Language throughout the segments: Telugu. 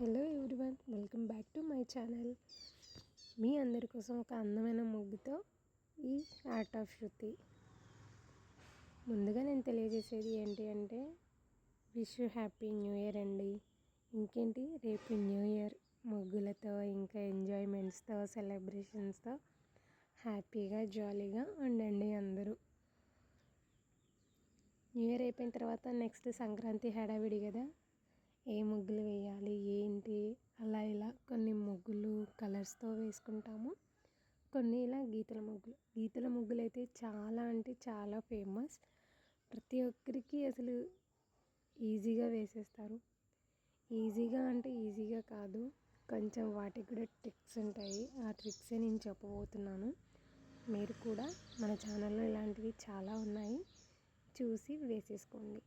Hello everyone welcome back to my channel. మీ అందరి కోసం ఒక అందమైన ముగ్గుతో ఈ ఆర్ట్ ఆఫ్ శృతి. ముందుగా నేను తెలియజేసేది ఏంటి అంటే విష్ హ్యాపీ న్యూ ఇయర్ అండి. ఇంకేంటి రేపు న్యూ ఇయర్ ముగ్గులతో ఇంకా ఎంజాయ్మెంట్స్తో సెలబ్రేషన్స్తో హ్యాపీగా జాలీగా ఉండండి అందరూ. న్యూ ఇయర్ అయిపోయిన తర్వాత నెక్స్ట్ సంక్రాంతి హడావిడి కదా? ఏ ముగ్గులు వేయాలి ఏంటి? అలా ఇలా కొన్ని ముగ్గులు కలర్స్తో వేసుకుంటాము. కొన్ని ఇలా గీతల ముగ్గులు. గీతల ముగ్గులు అయితే చాలా అంటే చాలా ఫేమస్. ప్రతి ఒక్కరికి అసలు ఈజీగా వేసేస్తారు. ఈజీగా అంటే ఈజీగా కాదు. కొంచెం వాటికి కూడా ట్రిక్స్ ఉంటాయి. ఆ ట్రిక్సే నేను చెప్పబోతున్నాను. మీరు కూడా మన ఛానల్లో ఇలాంటివి చాలా ఉన్నాయి. చూసి వేసేసుకోండి.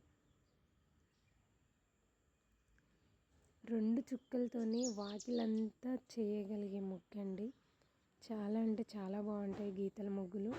రెండు చుక్కలతోనే వాకిలంతా చేయగలిగే ముగ్గు అండి చాలా అంటే చాలా బాగుంటాయి గీతల ముగ్గులు.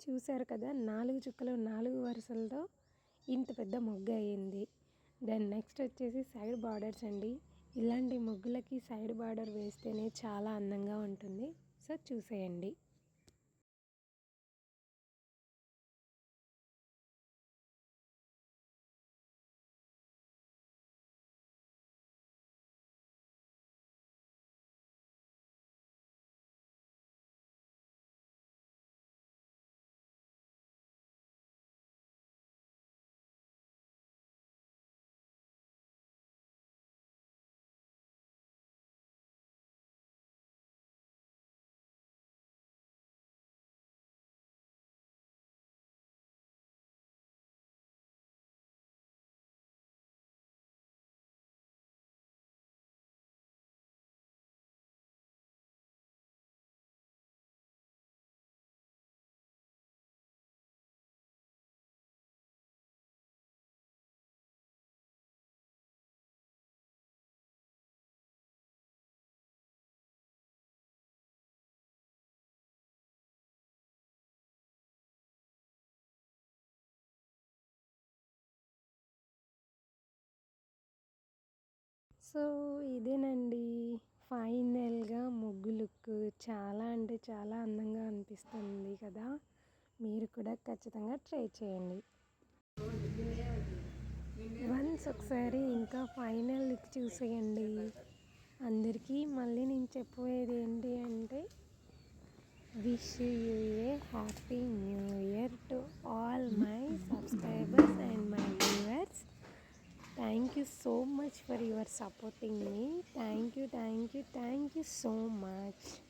చూశారు కదా నాలుగు చుక్కలు నాలుగు వరుసలతో ఇంత పెద్ద ముగ్గు అయ్యింది దెన్ నెక్స్ట్ వచ్చేసి సైడ్ బార్డర్స్ అండి. ఇలాంటి ముగ్గులకి సైడ్ బార్డర్ వేస్తేనే చాలా అందంగా ఉంటుంది. సో చూసేయండి. సో ఇదేనండి. ఫైనల్గా ముగ్గు లుక్. చాలా అంటే చాలా అందంగా అనిపిస్తుంది కదా. మీరు కూడా ఖచ్చితంగా ట్రై చేయండి. వన్స్ ఒకసారి ఇంకా ఫైనల్ లుక్ చూసేయండి. అందరికీ మళ్ళీ నేను చెప్పేది ఏంటి అంటే wish you a happy new year to all my sub you so much for your supporting me. Thank you, thank you, thank you so much.